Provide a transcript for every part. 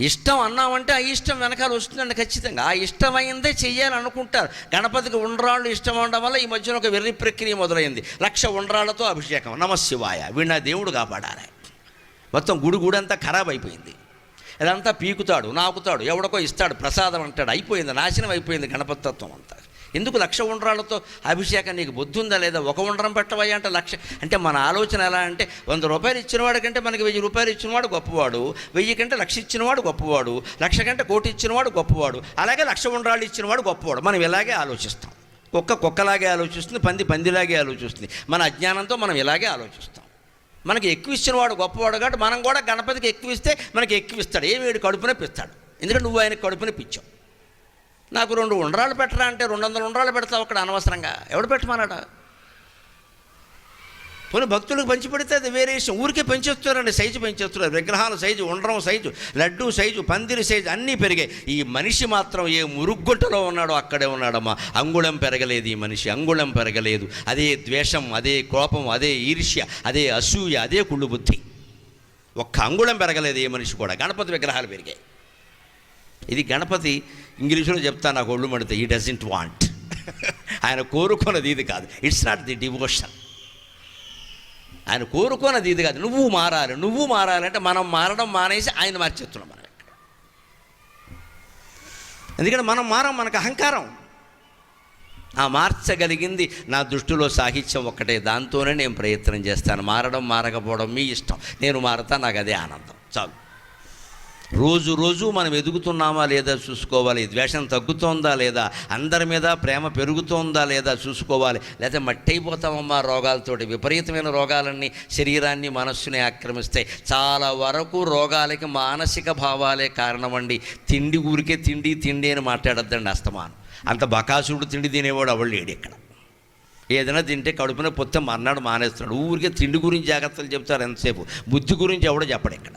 ఇష్టం అన్నామంటే ఆ ఇష్టం వెనకాల వస్తుందండి ఖచ్చితంగా. ఆ ఇష్టమైందే చెయ్యాలనుకుంటారు గణపతికి ఉండ్రాళ్ళు ఇష్టం ఉండడం వల్ల ఈ మధ్యన ఒక వెర్రి ప్రక్రియ మొదలైంది. లక్ష ఉండ్రాళ్ళతో అభిషేకం. నమశివాయ వీడు దేవుడు కాపాడాలి. మొత్తం గుడి గుడంతా అంతా ఖరాబ్ అయిపోయింది. ఇదంతా పీకుతాడు నాకుతాడు ఎవడకో ఇస్తాడు ప్రసాదం అంటాడు. అయిపోయింది నాశనం అయిపోయింది గణపతి తత్వం అంతా. ఎందుకు లక్ష ఉండ్రాలతో అభిషేకం? నీకు బుద్ధి ఉందా లేదా? ఒక ఉండ్రం పెట్టవయ్యా అంటే లక్ష. అంటే మన ఆలోచన ఎలా అంటే వంద రూపాయలు ఇచ్చినవాడు కంటే మనకి వెయ్యి రూపాయలు ఇచ్చినవాడు గొప్పవాడు వెయ్యి కంటే లక్ష ఇచ్చినవాడు గొప్పవాడు లక్ష కంటే కోటి ఇచ్చినవాడు గొప్పవాడు అలాగే లక్ష ఉండ్రాలు ఇచ్చినవాడు గొప్పవాడు. మనం ఇలాగే ఆలోచిస్తాం. కుక్క కుక్కలాగే ఆలోచిస్తుంది పంది పందిలాగే ఆలోచిస్తుంది. మన అజ్ఞానంతో మనం ఇలాగే ఆలోచిస్తాం. మనకి ఎక్కువ ఇచ్చినవాడు గొప్పవాడు కాబట్టి మనం కూడా గణపతికి ఎక్కువ ఇస్తే మనకి ఎక్కువ ఇస్తాడు. ఏమి వీడు కడుపునే పిస్తాడు. ఎందుకంటే నువ్వు ఆయనకు కడుపునే పిచ్చావు. నాకు రెండు ఉండ్రాలు పెట్టరా అంటే రెండు వందల ఉండ్రాలు పెడతావు అక్కడ అనవసరంగా. ఎవడు పెట్టమన్నాడ? పోనీ భక్తులకు పంచి పెడితే అది వేరే విషయం. ఊరికే పెంచేస్తున్నారండి సైజు పెంచేస్తున్నారు. విగ్రహాల సైజు ఉండ్రం సైజు లడ్డు సైజు పందిరి సైజు అన్నీ పెరిగాయి. ఈ మనిషి మాత్రం ఏ మురుగుంటలో ఉన్నాడో అక్కడే ఉన్నాడమ్మా. అంగుళం పెరగలేదు ఈ మనిషి అంగుళం పెరగలేదు. అదే ద్వేషం అదే కోపం అదే ఈర్ష్య అదే అసూయ అదే కుళ్ళు బుద్ధి. ఒక్క అంగుళం పెరగలేదు ఏ మనిషి కూడా. గణపతి విగ్రహాలు పెరిగాయి. ఇది గణపతి ఇంగ్లీషులో చెప్తా నాకు ఒళ్ళు మడితే ఈ డజంట్ వాంట్ ఆయన కోరుకున్నది ఇది కాదు. ఇట్స్ నాట్ ది డివోషన్ ఆయన కోరుకున్నది ఇది కాదు. నువ్వు మారాలి నువ్వు మారాలంటే మనం మారడం మానేసి ఆయన మార్చేస్తున్నాం మనం ఎందుకంటే మనం మారం మనకు అహంకారం. ఆ మార్చగలిగింది నా దృష్టిలో సాహిత్యం ఒక్కటే. దాంతోనే నేను ప్రయత్నం చేస్తాను. మారడం మారకపోవడం మీ ఇష్టం. నేను మారతా నాకు అదే ఆనందం. చాలు. రోజు రోజు మనం ఎదుగుతున్నామా లేదా చూసుకోవాలి? ద్వేషం తగ్గుతోందా లేదా? అందరి మీద ప్రేమ పెరుగుతోందా లేదా చూసుకోవాలి? లేదా మట్టి అయిపోతామమ్మా రోగాలతోటి? విపరీతమైన రోగాలన్నీ శరీరాన్ని మనస్సుని ఆక్రమిస్తాయి. చాలా వరకు రోగాలకి మానసిక భావాలే కారణమండి. తిండి ఊరికే తిండి తిండి అని మాట్లాడద్దండి అస్తమానం. అంత బకాసుడు తిండి తినేవాడు అవళ్ళు లేడు ఇక్కడ. ఏదైనా తింటే కడుపున పొత్తం మర్నాడు మానేస్తున్నాడు. ఊరికే తిండి గురించి జాగ్రత్తలు చెప్తారు ఎంతసేపు? బుద్ధి గురించి ఎవడో చెప్పడు ఇక్కడ.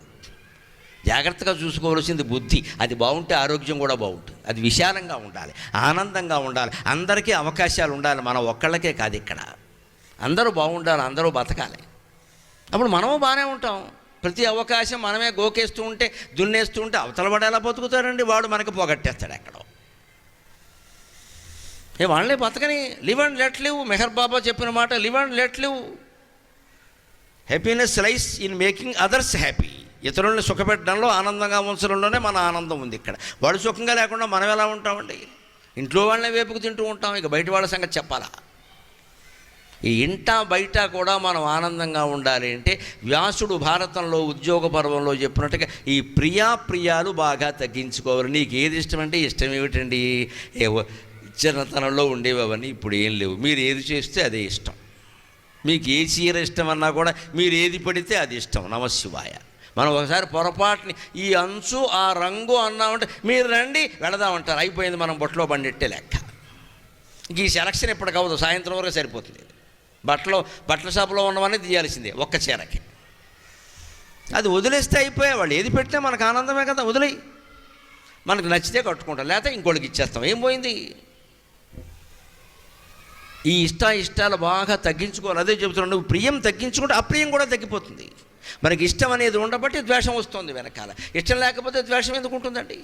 జాగ్రత్తగా చూసుకోవాల్సింది బుద్ధి. అది బాగుంటే ఆరోగ్యం కూడా బాగుంటుంది. అది విశాలంగా ఉండాలి. ఆనందంగా ఉండాలి. అందరికీ అవకాశాలు ఉండాలి. మనం ఒక్కళ్ళకే కాదు ఇక్కడ. అందరూ బాగుండాలి. అందరూ బతకాలి. అప్పుడు మనము బాగానే ఉంటాం. ప్రతి అవకాశం మనమే గోకేస్తూ ఉంటే దున్నేస్తూ ఉంటే అవతల వాడు ఎలా బతుకుతారండి వాడు మనకి పోగొట్టేస్తాడు ఎక్కడో. ఏ వాళ్ళే బతకని. Live and let live. Meher Baba చెప్పిన మాట live and let live. Happiness lies in making others happy ఇతరులను సుఖపెట్టడంలో ఆనందంగా ఉంచడంలోనే మన ఆనందం ఉంది ఇక్కడ. వాడు సుఖంగా లేకుండా మనం ఎలా ఉంటామండి? ఇంట్లో వాళ్ళనే వేపుకు తింటూ ఉంటాం. ఇక బయట వాళ్ళ సంగతి చెప్పాలా? ఈ ఇంట బయట కూడా మనం ఆనందంగా ఉండాలి అంటే వ్యాసుడు భారతంలో ఉద్యోగ పర్వంలో చెప్పినట్టుగా ఈ ప్రియా ప్రియాలు బాగా తగ్గించుకోవాలి. నీకు ఏది ఇష్టమంటే ఇష్టం ఏమిటండి? ఏ చిన్నతనంలో ఉండేవి అవన్నీ ఇప్పుడు ఏం లేవు. మీరు ఏది చేస్తే అదే ఇష్టం. మీకు ఏ చీర ఇష్టం అన్నా కూడా మీరు ఏది పడితే అది ఇష్టం. నమశివాయ. మనం ఒకసారి పొరపాటుని ఈ అంచు ఆ రంగు అన్నామంటే మీరు రండి వెళదామంటారు. అయిపోయింది మనం బొట్లో బండెట్టే లెక్క. ఈ సెలక్షన్ ఇప్పటికవదు సాయంత్రం వరకు సరిపోతుంది. బట్టలు బట్టల షాపులో ఉన్నవన్నీ తీయాల్సిందే ఒక్క చీరకి. అది వదిలేస్తే అయిపోయే వాళ్ళు ఏది పెడితే మనకు ఆనందమే కదా వదిలేయి. మనకు నచ్చితే కట్టుకుంటాం లేకపోతే ఇంకోటికి ఇచ్చేస్తాం. ఏం పోయింది? ఈ ఇష్ట ఇష్టాలు బాగా తగ్గించుకోవాలి. అదే చెబుతున్నాను నువ్వు ప్రియం తగ్గించుకుంటే అప్రియం కూడా తగ్గిపోతుంది. మనకి ఇష్టం అనేది ఉండబట్టి ద్వేషం వస్తుంది వెనకాల. ఇష్టం లేకపోతే ద్వేషం ఎందుకు ఉంటుందండి?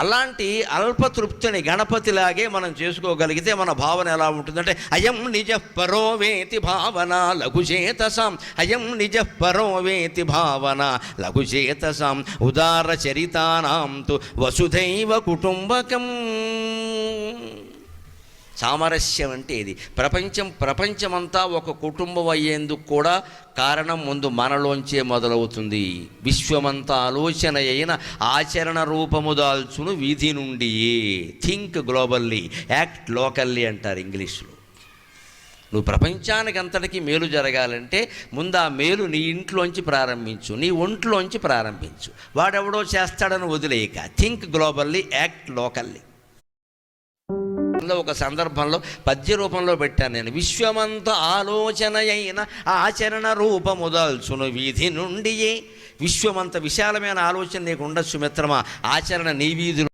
అలాంటి అల్పతృప్తిని గణపతిలాగే మనం చేసుకోగలిగితే మన భావన ఎలా ఉంటుందంటే అయం నిజ పరోవేతి భావన లఘుచేతసాం అయం నిజ పరోవేతి భావన లఘుచేతసాం ఉదార చరితానాం తు వసుధైవ కుటుంబకం. సామరస్యం అంటే ఇది ప్రపంచం ప్రపంచమంతా ఒక కుటుంబం అయ్యేందుకు కూడా కారణం ముందు మనలోంచే మొదలవుతుంది. విశ్వమంతా ఆలోచన అయిన ఆచరణ రూపము దాల్చును వీధి నుండి. థింక్ గ్లోబల్లీ యాక్ట్ లోకల్లీ అంటారు ఇంగ్లీష్లో. నువ్వు ప్రపంచానికి అంతటికీ మేలు జరగాలంటే ముందు ఆ మేలు నీ ఇంట్లోంచి ప్రారంభించు నీ ఒంట్లోంచి ప్రారంభించు. వాడెవడో చేస్తాడని వదిలేయక. థింక్ గ్లోబల్లీ యాక్ట్ లోకల్లీ లో ఒక సందర్భంలో పద్య రూపంలో పెట్టాను నేను. విశ్వమంత ఆలోచన అయిన ఆచరణ రూపముదాల్చును వీధి నుండియే. విశ్వమంత విశాలమైన ఆలోచన నీకు ఉండొచ్చు మిత్రమా? ఆచరణ నీ వీధిలో